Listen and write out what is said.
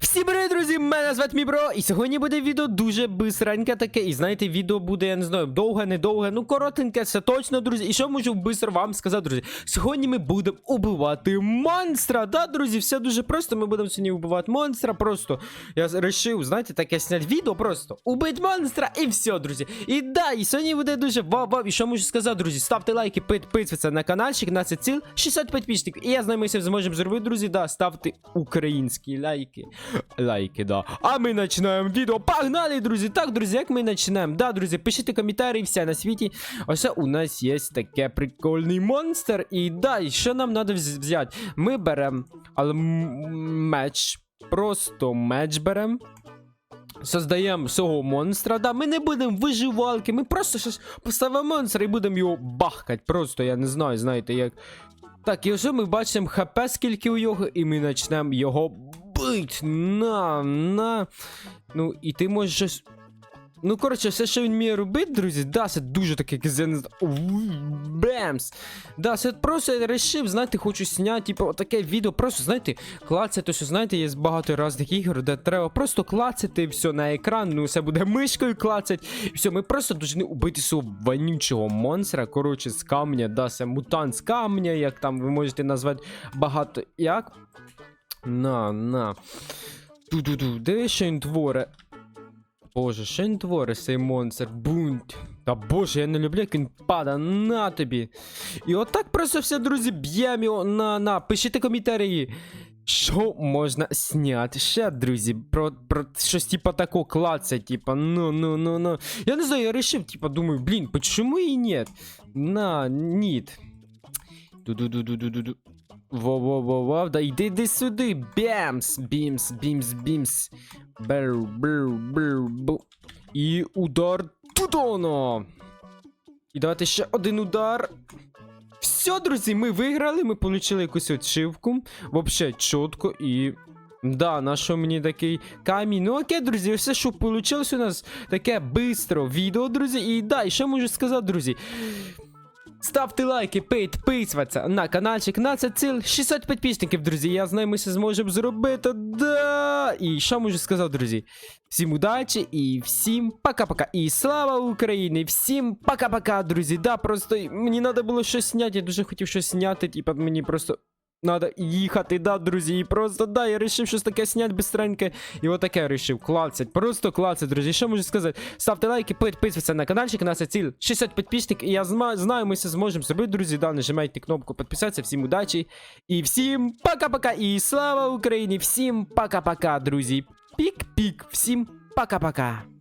в Всім привіт, друзі! Мене звати Мібро, і сьогодні буде відео дуже бистреньке таке. І знаєте, відео буде, я не знаю, довге, недовге, ну коротеньке, це точно, друзі. І що можу бистро вам сказати, друзі? Сьогодні ми будемо убивати монстра. Да, друзі, все дуже просто. Ми будемо сьогодні убивати монстра. Просто я вирішив, знаєте, таке зняти відео просто. Убить монстра і все, друзі. І да, і сьогодні буде дуже вау-вау. І що можу сказати, друзі? Ставте лайки, підписуйтесь на каналчик, на це ціл 60 підписників. І я знаю, ми все зможемо зробити, друзі. Да, ставте українські лайки. Лайки, да. А ми починаємо відео. Погнали, друзі! Так, друзі, як ми починаємо? Да, друзі, пишіть коментарі, все на світі. Ось у нас є таке прикольний монстр. І да, і що нам треба взяти? Ми беремо меч. Просто меч беремо. Создаємо свого монстра. Да, ми не будемо виживалки, ми просто щось поставимо монстра і будемо його бахкати. Просто я не знаю, знаєте, як. Так, і вже ми бачимо хп, скільки у його, і ми почнемо його бить. На, на. Ну, і ти можеш щось. Ну, коротше, все, що він вміє робити, друзі, да, це дуже таке знаю, Бемс! Да, це просто я вирішив, знаєте, хочу зняти, типу, таке відео, просто, знаєте, клацати, що, знаєте, є багато різних ігор, де треба просто клацати все на екран, ну, все буде мишкою клацати, і все, ми просто повинні убити свого вонючого монстра, коротше, з камня, да, це мутант з камня, як там ви можете назвати багато, як? На, на. Ту-ду-ду, де що він творе? Боже, що він творить цей монстр? Бунт. Та боже, я не люблю, як він пада на тобі. І отак просто все, друзі, б'ємо його на на. Пишіть коментарі. Що можна зняти ще, друзі, про, про щось типа такого клаца, типа, ну, ну, ну, ну. Я не знаю, я решив, типа, думаю, блін, почему і нет? На, ніт. Ду-ду-ду-ду-ду-ду. Во-во-во-во, да йди йди сюди. Бемс, бімс, бімс, бімс. Бер, бер, бер, бу. І удар Тутоно. І давайте ще один удар. Все, друзі, ми виграли, ми отримали якусь отшивку. Вообще чітко і. Да, нашов мені такий камінь. Ну окей, друзі, все, що вийшло у нас таке бистро відео, друзі. І да, і що можу сказати, друзі. Ставте лайки, підписуватися на каналчик, на це ціл 600 підписників, друзі. Я знаю, ми це зможемо зробити. Да! І що можу сказати, друзі? Всім удачі і всім пока-пока. І слава Україні! Всім пока-пока, друзі. Да, просто мені треба було щось зняти. Я дуже хотів щось зняти, типа мені просто. Надо їхати, да, друзі, і просто, да, я вирішив щось таке зняти бистреньке, і отаке вирішив, клацать, просто клацать, друзі, що можу сказати, ставте лайки, підписуйтесь на каналчик, у нас є ціль 60 підписників, і я знаю, ми це зможемо зробити, друзі, да, нажимайте кнопку підписатися, всім удачі, і всім пока-пока, і слава Україні, всім пока-пока, друзі, пік-пік, всім пока-пока.